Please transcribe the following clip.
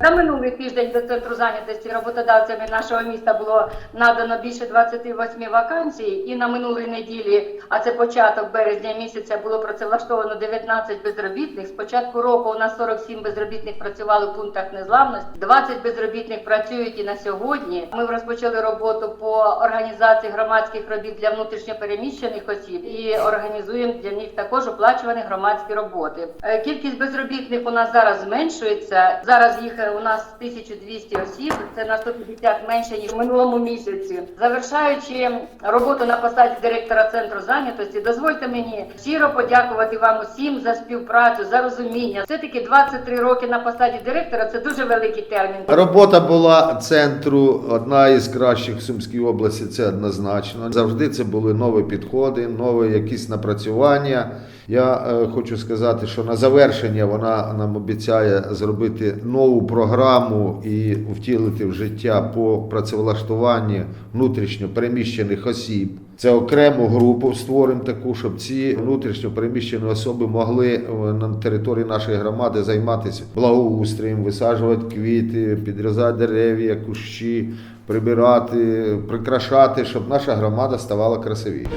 За минулий тиждень до центру зайнятості роботодавцями нашого міста було надано більше 28 вакансій, і на минулій неділі, а це початок березня місяця, було працевлаштовано 19 безробітних. З початку року у нас 47 безробітних працювали в пунктах незламності, 20 безробітних працюють і на сьогодні. Ми розпочали роботу по організації громадських робіт для внутрішньопереміщених осіб і організуємо для них також оплачувані громадські роботи. Е, Кількість безробітних у нас зараз зменшується. Зараз їх е, у нас 1200 осіб. Це на 150 менше ніж в минулому місяці. Завершаючи роботу на посаді директора центру зайнятості, дозвольте мені щиро подякувати вам усім за співпрацю, за розуміння. Все таки 23 роки на посаді директора це дуже великий термін. Робота була центру одна із кращих в Сумській області. Це однозначно. Завжди це були нові підходи, нові якісь напрацювання. Я е, хочу сказати, що на завершення вона нам обіцяє зробити нову програму і втілити в життя по працевлаштуванні внутрішньо переміщених осіб. Це окрему групу створимо таку, щоб ці внутрішньо переміщені особи могли е, на території нашої громади займатися благоустроєм, висаджувати квіти, підрізати дерев'я, кущі, прибирати, прикрашати, щоб наша громада ставала красивішою.